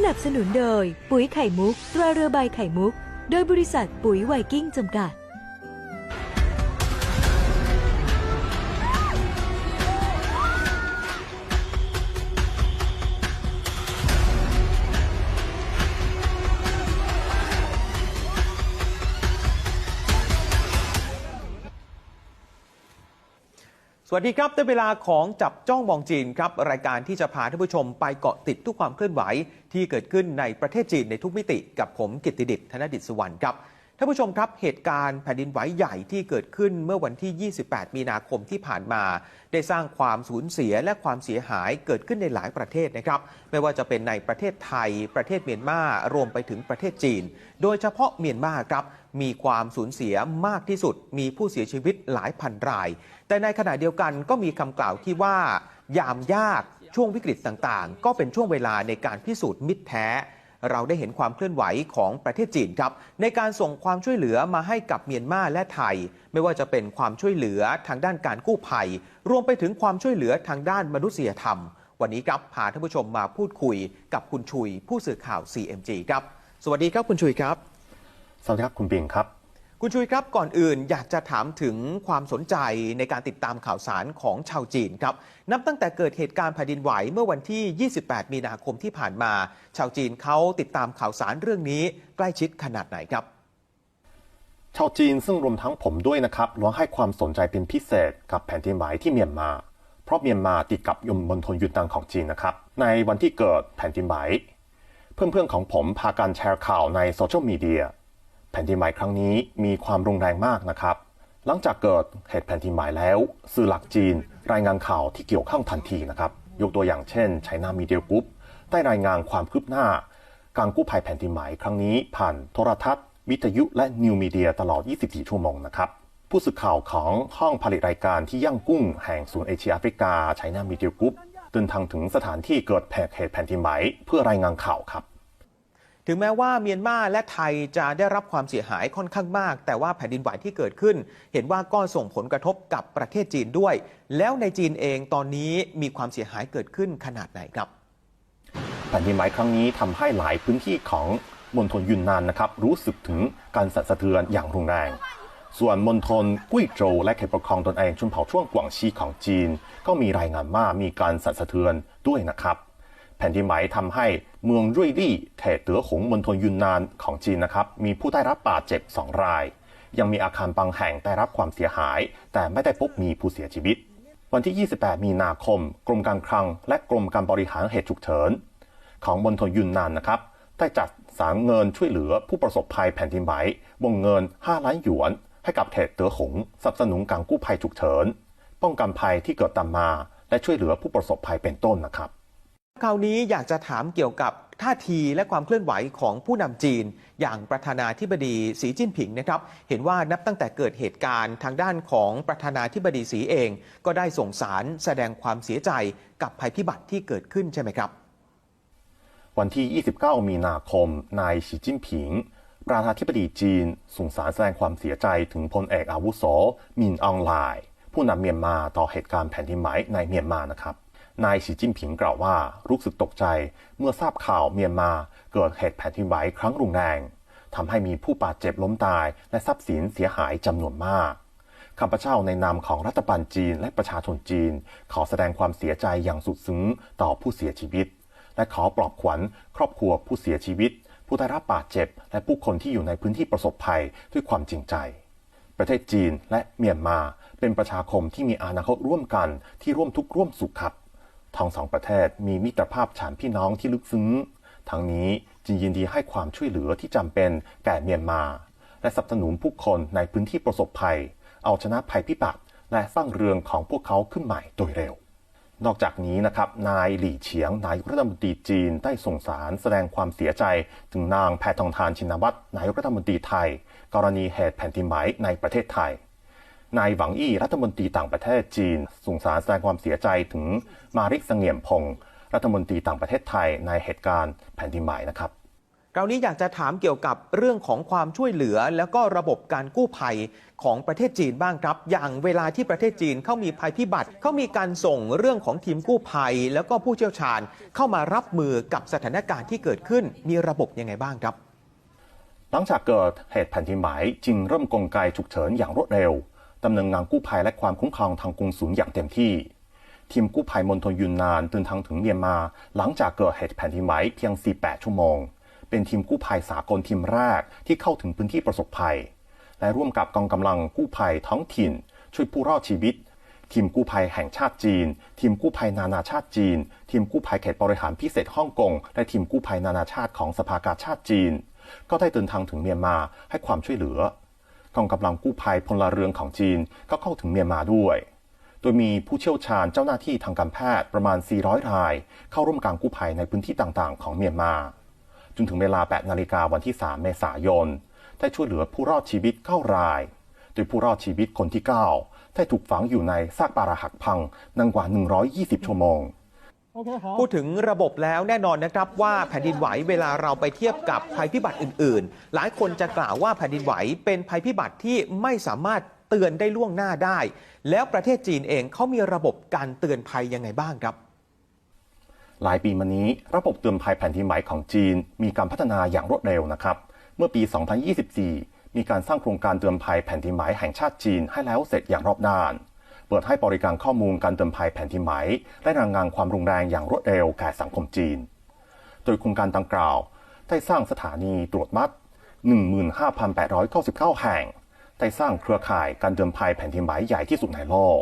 สนับสนุนโดยปุ๋ยไข่มุก ตราเรือใบไข่มุก โดยบริษัทปุ๋ยไวกิ้งจำกัด สวัสดีครับได้เวลาของจับจ้องมองจีนครับ รายการที่จะพาท่านผู้ชมไปเกาะติดทุกความเคลื่อนไหว ที่เกิดขึ้นในประเทศจีนในทุกมิติกับผมกิตติดิษฐ์ธนดิษฐ์สุวรรณครับท่านผู้ชมครับ เหตุการณ์แผ่นดินไหวใหญ่ที่เกิดขึ้นเมื่อวันที่ 28 มีนาคมที่ผ่านมา ได้สร้างความสูญเสียและความเสียหายเกิดขึ้นในหลายประเทศนะครับ ไม่ว่าจะเป็นในประเทศไทย ประเทศเมียนมารวมไปถึงประเทศจีน โดยเฉพาะเมียนมาครับ มีความสูญเสียมากที่สุด มีผู้เสียชีวิตหลายพันราย แต่ในขณะเดียวกันก็มีคำกล่าวที่ว่า ยามยากช่วงวิกฤตต่างๆ ก็เป็นช่วงเวลาในการพิสูจน์มิตรแท้ เราได้เห็นความเคลื่อนไหวของประเทศจีนครับ ในการส่งความช่วยเหลือมาให้กับเมียนมาและไทย ไม่ว่าจะเป็นความช่วยเหลือทางด้านการกู้ภัย รวมไปถึงความช่วยเหลือทางด้านมนุษยธรรม วันนี้ครับพาท่านผู้ชมมาพูดคุยกับคุณชุย ผู้สื่อข่าว CMG ครับ สวัสดีครับคุณชุยครับ สวัสดีครับคุณปิงครับ คุณชุยครับก่อนอื่นอยากจะถามถึงความสนใจในการติดตามข่าวสารของชาวจีนครับ นับตั้งแต่เกิดเหตุการณ์แผ่นดินไหวเมื่อวันที่ 28 มีนาคมที่ผ่านมา ชาวจีนเขาติดตามข่าวสารเรื่องนี้ใกล้ชิดขนาดไหนครับ ชาวจีนซึ่งรวมทั้งผมด้วยนะครับล้วนให้ความสนใจเป็นพิเศษกับแผ่นดินไหวที่เมียนมา เพราะเมียนมาติดกับยมมณฑลยุนนานของจีนนะครับ ในวันที่เกิดแผ่นดินไหวเพื่อนๆของผมพากันแชร์ข่าวในโซเชียลมีเดียแผ่นดินไหวครั้งนี้มีความรุนแรงมากนะครับ หลังจากเกิดเหตุแผ่นดินไหวแล้ว สื่อหลักจีน รายงานข่าวที่เกี่ยวข้องทันทีนะครับ ยกตัวอย่างเช่นไชน่ามีเดียกรุ๊ปได้รายงานความคืบหน้า การกู้ภัยแผ่นดินไหวครั้งนี้ ผ่านโทรทัศน์ วิทยุและนิวมีเดียตลอด 24 ชั่วโมงนะครับ ผู้สื่อข่าวของห้องผลิตรายการที่ย่างกุ้งแห่งศูนย์เอเชียแอฟริกาไชน่ามีเดียกรุ๊ปเดินทางถึงสถานที่เกิดเหตุแผ่นดินไหวเพื่อรายงานข่าวครับ ถึงแม้ว่าเมียนมาและไทยจะได้รับความเสียหายค่อนข้างมาก แต่ว่าแผ่นดินไหวที่เกิดขึ้น เห็นว่าก็ส่งผลกระทบกับประเทศจีนด้วย แล้วในจีนเองตอนนี้มีความเสียหายเกิดขึ้นขนาดไหนครับแผ่นดินไหวครั้งนี้ทำให้หลายพื้นที่ของมณฑลยุนนานนะครับรู้สึกถึงการสั่นสะเทือนอย่างรุนแรง ส่วนมณฑลกุ้ยโจวและเขตปกครองตนเองชนเผ่าช่วงกวางซีของจีน ก็มีรายงานว่ามีการสั่นสะเทือนด้วยนะครับ แผ่นดินไหวทำให้เมืองรุ่ยลี่เขตเต๋อหงมณฑลยุนนานของจีนนะครับ มีผู้ได้รับบาดเจ็บสองราย ยังมีอาคารบางแห่งได้รับความเสียหาย แต่ไม่ได้พบมีผู้เสียชีวิต วันที่ 28 มีนาคม กรมการคลัง และกรมการบริหารเหตุฉุกเฉิน ของมณฑลยุนนานนะครับ ได้จัดสรรเงินช่วยเหลือผู้ประสบภัยแผ่นดินไหววงเงิน 5 ล้านหยวน ให้กับเขตเต๋อหงสนับสนุนการกู้ภัยฉุกเฉิน ป้องกันภัยที่เกิดตามมา และช่วยเหลือผู้ประสบภัยเป็นต้นนะครับ คราวนี้อยากจะถามเกี่ยวกับท่าทีและความเคลื่อนไหวของผู้นำจีน อย่างประธานาธิบดีสีจิ้นผิงนะครับ เห็นว่านับตั้งแต่เกิดเหตุการณ์ทางด้านของประธานาธิบดีสีเอง ก็ได้ส่งสารแสดงความเสียใจกับภัยพิบัติที่เกิดขึ้นใช่ไหมครับ วันที่ 29 มีนาคม นายสีจิ้นผิง ประธานาธิบดีจีน ส่งสารแสดงความเสียใจถึงพลเอกอาวุโสมินอองไลผู้นำเมียนมาต่อเหตุการณ์แผ่นดินไหวในเมียนมานะครับ นายสีจิ้นผิงกล่าวว่ารู้สึกตกใจเมื่อทราบข่าวเมียนมาเกิดเหตุแผ่นดินไหวครั้งรุนแรงทำให้มีผู้บาดเจ็บล้มตายและทรัพย์สินเสียหายจำนวนมากข้าพเจ้าในนามของรัฐบาลจีนและประชาชนจีน ขอแสดงความเสียใจอย่างสุดซึ้งต่อผู้เสียชีวิต และขอปลอบขวัญ ครอบครัวผู้เสียชีวิต ผู้ได้รับบาดเจ็บ และผู้คนที่อยู่ในพื้นที่ประสบภัยด้วยความจริงใจ ประเทศจีนและเมียนมาเป็นประชาคมที่มีอนาคตร่วมกันที่ร่วมทุกข์ร่วมสุขครับ ทั้งสองประเทศมีมิตรภาพฉันพี่น้องที่ลึกซึ้ง ทั้งนี้จีนยินดีให้ความช่วยเหลือที่จำเป็นแก่เมียนมา และสนับสนุนผู้คนในพื้นที่ประสบภัย เอาชนะภัยพิบัติและสร้างเรืองของพวกเขาขึ้นใหม่โดยเร็ว นอกจากนี้นะครับ นายหลี่เฉียงนายรัฐมนตรีจีนได้ส่งสารแสดงความเสียใจถึงนางแพทองทานชินวัตรนายรัฐมนตรีไทย กรณีเหตุแผ่นดินไหวในประเทศไทย นายหวังอี้รัฐมนตรีต่างประเทศจีนส่งสารแสดงความเสียใจถึงมาริกเสงี่ยมพงศ์รัฐมนตรีต่างประเทศไทยในเหตุการณ์แผ่นดินไหวนะครับคราวนี้อยากจะถามเกี่ยวกับเรื่องของความช่วยเหลือ แล้วก็ระบบการกู้ภัยของประเทศจีนบ้างครับ อย่างเวลาที่ประเทศจีนเขามีภัยพิบัติเขามีการส่งเรื่องของทีมกู้ภัย แล้วก็ผู้เชี่ยวชาญเข้ามารับมือกับสถานการณ์ที่เกิดขึ้นมีระบบยังไงบ้างครับ หลังจากเกิดเหตุแผ่นดินไหวจึงเริ่มกลไกฉุกเฉินอย่างรวดเร็ว ดำเนินงานกู้ภัยและความคุ้มครองทางกรุงศูนย์อย่างเต็มที่ ทีมกู้ภัยมณฑลยุนนานเดินทางถึงเมียนมา หลังจากเกิดเหตุแผ่นดินไหวเพียง 48 ชั่วโมง เป็นทีมกู้ภัยสากลทีมแรกที่เข้าถึงพื้นที่ประสบภัย และร่วมกับกองกำลังกู้ภัยท้องถิ่น ช่วยผู้รอดชีวิตทีมกู้ภัยแห่งชาติจีน ทีมกู้ภัยนานาชาติจีน ทีมกู้ภัยเขตบริหารพิเศษฮ่องกง และทีมกู้ภัยนานาชาติของสภากาชาติจีน ก็ได้เดินทางถึงเมียนมาให้ความช่วยเหลือ กองกำลังกู้ภัยพลเรือนของจีนก็เข้าถึงเมียนมาด้วย โดยมีผู้เชี่ยวชาญเจ้าหน้าที่ทางการแพทย์ประมาณ 400 ราย เข้าร่วมการกู้ภัยในพื้นที่ต่างๆ ของเมียนมา จนถึงเวลา 8 นาฬิกาวันที่ 3 เมษายน ได้ช่วยเหลือผู้รอดชีวิต 9 ราย โดยผู้รอดชีวิตคนที่ 9 ได้ถูกฝังอยู่ในซากปรักหักพังนานกว่า 120 ชั่วโมง พูดถึงระบบแล้วแน่นอนนะครับว่าแผ่นดินไหวเวลาเราไปเทียบกับภัยพิบัติอื่น ๆ หลายคนจะกล่าวว่าแผ่นดินไหวเป็นภัยพิบัติที่ไม่สามารถเตือนได้ล่วงหน้าได้ แล้วประเทศจีนเองเขามีระบบการเตือนภัยยังไงบ้างครับ หลายปีมานี้ระบบเตือนภัยแผ่นดินไหวของจีน มีการพัฒนาอย่างรวดเร็วนะครับ เมื่อปี 2024 มีการสร้างโครงการเตือนภัยแผ่นดินไหวแห่งชาติจีนให้แล้วเสร็จอย่างรอบด้าน เปิดให้บริการข้อมูลการเตือนภัยแผ่นดินไหวและรายงานความรุนแรงอย่างรวดเร็วแก่สังคมจีน โดยโครงการดังกล่าว ได้สร้างสถานีตรวจมัด 15,899 แห่ง ได้สร้างเครือข่ายการเตือนภัยแผ่นดินไหวใหญ่ที่สุดในโลก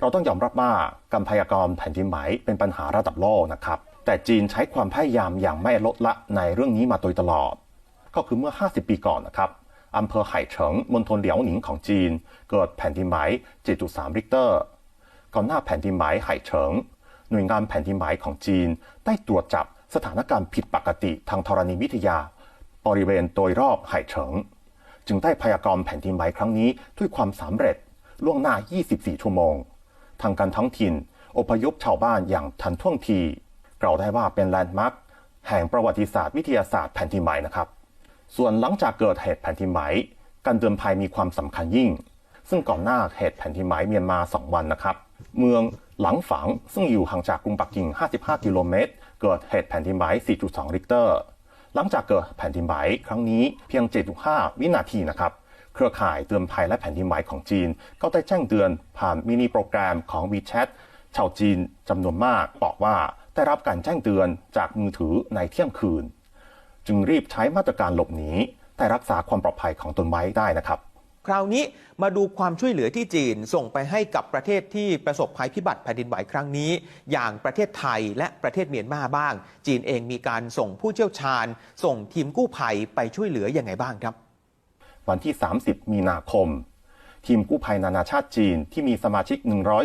เราต้องยอมรับว่าการพยากรณ์แผ่นดินไหวเป็นปัญหาระดับโลกนะครับ แต่จีนใช้ความพยายามอย่างไม่ลดละในเรื่องนี้มาโดยตลอด ก็คือเมื่อ 50 ปีก่อนนะครับ อำเภอไห่เฉิงมณฑลเหลียวหนิงของจีน เกิดแผ่นดินไหว7.3ริกเตอร์ ก่อนหน้าแผ่นดินไหวไห่เฉิง หน่วยงานแผ่นดินไหวของจีน ได้ตรวจจับสถานการณ์ผิดปกติทางธรณีวิทยา บริเวณโดยรอบไห่เฉิง จึงได้พยากรณ์แผ่นดินไหวครั้งนี้ด้วยความสำเร็จล่วงหน้า 24 ชั่วโมง ทางการท้องถิ่น อพยพชาวบ้านอย่างทันท่วงทีกล่าวได้ว่าเป็นแลนด์มาร์คแห่งประวัติศาสตร์วิทยาศาสตร์แผ่นดินไหวนะครับ ส่วนหลังจากเกิดเหตุแผ่นดินไหวการเตือนภัยมีความสำคัญยิ่ง ซึ่งก่อนหน้าเหตุแผ่นดินไหวเมียนมา 2 วันนะครับ เมืองหลังฝังซึ่งอยู่ห่างจากกรุงปักกิ่ง 55 กิโลเมตร เกิดเหตุแผ่นดินไหว 4.2 ริกเตอร์ หลังจากเกิดแผ่นดินไหวครั้งนี้เพียง 7.5 วินาทีนะครับ เครือข่ายเตือนภัยและแผ่นดินไหวของจีน ก็ได้แจ้งเตือนผ่านมินิโปรแกรมของ WeChat ชาวจีนจำนวนมากบอกว่าได้รับการแจ้งเตือนจากมือถือในเที่ยงคืน จึงรีบใช้มาตรการหลบหนีแต่รักษาความปลอดภัยของตนไว้ได้นะครับ คราวนี้มาดูความช่วยเหลือที่จีนส่งไปให้กับประเทศที่ประสบภัยพิบัติแผ่นดินไหวครั้งนี้ อย่างประเทศไทยและประเทศเมียนมาบ้าง จีนเองมีการส่งผู้เชี่ยวชาญ ส่งทีมกู้ภัยไปช่วยเหลือยังไงบ้างครับ วันที่ 30 มีนาคม ทีมกู้ภัยนานาชาติจีนที่มีสมาชิก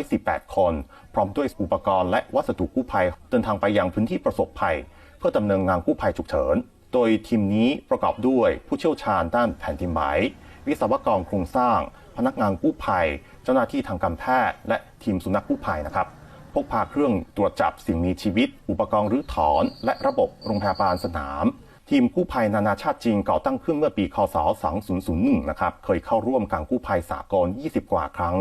118 คน พร้อมด้วยอุปกรณ์และวัสดุกู้ภัยเดินทางไปยังพื้นที่ประสบภัย เพื่อดำเนินงานกู้ภัยฉุกเฉิน โดยทีมนี้ประกอบด้วยผู้เชี่ยวชาญด้านแผ่นดินไหววิศวกรโครงสร้าง พนักงานกู้ภัย เจ้าหน้าที่ทางการแพทย์และทีมสุนัขกู้ภัยนะครับพกพาเครื่องตรวจจับสิ่งมีชีวิต อุปกรณ์รื้อถอน และระบบโรงพยาบาลสนาม ทีมกู้ภัยนานาชาติจีนก่อตั้งขึ้นเมื่อปีคศ 2001 นะครับ เคยเข้าร่วมการกู้ภัยสากล 20 กว่าครั้ง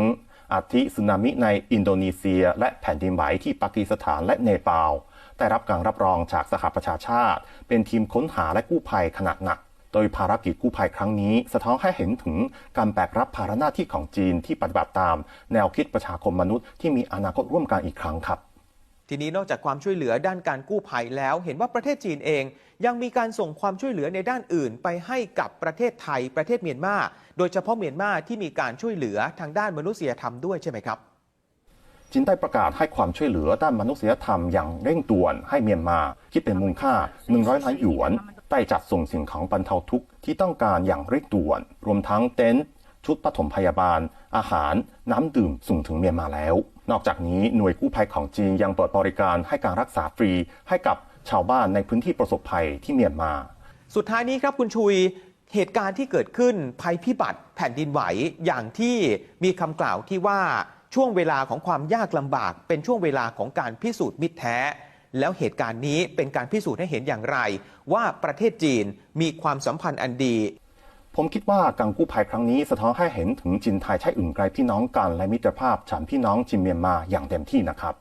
อาทิสึนามิในอินโดนีเซีย และแผ่นดินไหวที่ปากีสถานและเนปาล ได้รับการรับรองจากสหประชาชาติ เป็นทีมค้นหาและกู้ภัยขนาดหนัก โดยภารกิจกู้ภัยครั้งนี้ สะท้อนให้เห็นถึงการแบกรับภาระหน้าที่ของจีนที่ปฏิบัติตาม แนวคิดประชาคมมนุษย์ที่มีอนาคตร่วมกันอีกครั้งครับทีนี้นอกจากความช่วยเหลือด้านการกู้ภัยแล้ว เห็นว่าประเทศจีนเอง ยังมีการส่งความช่วยเหลือในด้านอื่น ไปให้กับประเทศไทย ประเทศเมียนมาโดยเฉพาะเมียนมาที่มีการช่วยเหลือทางด้านมนุษยธรรมด้วยใช่ไหมครับ จีนได้ประกาศให้ความช่วยเหลือด้านมนุษยธรรมอย่างเร่งด่วนให้เมียนมา คิดเป็นมูลค่า 100 ล้านหยวนได้จัดส่งสิ่งของบรรเทาทุกข์ที่ต้องการอย่างเร่งด่วน รวมทั้งเต็นท์ชุดปฐมพยาบาล อาหาร น้ำดื่มส่งถึงเมียนมาแล้ว นอกจากนี้หน่วยกู้ภัยของจีนยังเปิดบริการให้การรักษาฟรีให้กับชาวบ้านในพื้นที่ประสบภัยที่เมียนมา สุดท้ายนี้ครับคุณชุยเหตุการณ์ที่เกิดขึ้นภัยพิบัติแผ่นดินไหวอย่างที่มีคำกล่าวที่ว่า ช่วงเวลาของความยากลำบาก เป็นช่วงเวลาของการพิสูจน์มิตรแท้ แล้วเหตุการณ์นี้เป็นการพิสูจน์ให้เห็นอย่างไร ว่าประเทศจีนมีความสัมพันธ์อันดี ผมคิดว่าการกู้ภัยครั้งนี้สะท้อนให้เห็นถึงจีนไทยใช่อื่นไกลพี่น้องกันและมิตรภาพฉันพี่น้องจีนเมียนมาอย่างเต็มที่นะครับ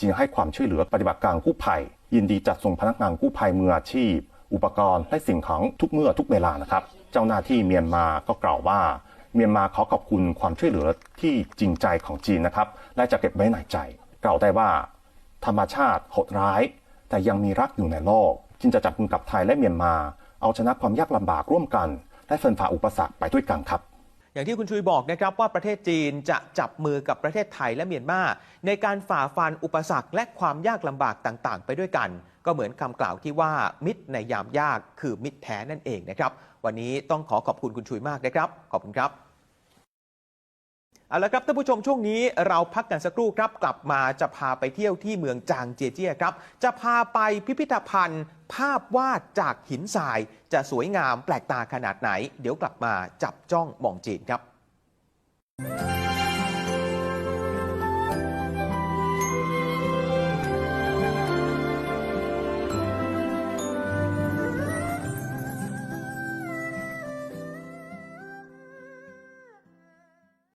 จีนให้ความช่วยเหลือปฏิบัติการกู้ภัย ยินดีจัดส่งพนักงานกู้ภัยมืออาชีพ อุปกรณ์และสิ่งของทุกเมื่อทุกเวลานะครับ เจ้าหน้าที่เมียนมาก็กล่าวว่า เมียนมาขอขอบคุณความช่วยเหลือที่จริงใจของจีนนะครับ และจะเก็บไว้ในใจกล่าวได้ว่า ธรรมชาติโหดร้าย แต่ยังมีรักอยู่ในโลกจึงจะจับมือกับไทยและเมียนมา เอาชนะความยากลำบากร่วมกัน และเฟินฝ่าอุปสรรคไปด้วยกันครับอย่างที่คุณชุยบอกนะครับว่าประเทศจีนจะจับมือกับประเทศไทยและเมียนมาในการฝ่าฟันอุปสรรคและความยากลำบากต่างๆ ไปด้วยกัน ก็เหมือนคำกล่าวที่ว่ามิตรในยามยากคือมิตรแท้นั่นเองนะครับ วันนี้ต้องขอขอบคุณคุณชุยมากนะครับ ขอบคุณครับ เอาละครับท่านผู้ชมช่วงนี้เราพักกันสักครู่ครับกลับมาจะพาไปเที่ยวที่เมืองจางเจียเจียครับ จะพาไปพิพิธภัณฑ์ ภาพวาดจากหินทราย จะสวยงามแปลกตาขนาดไหน เดี๋ยวกลับมาจับจ้องมองจีนครับ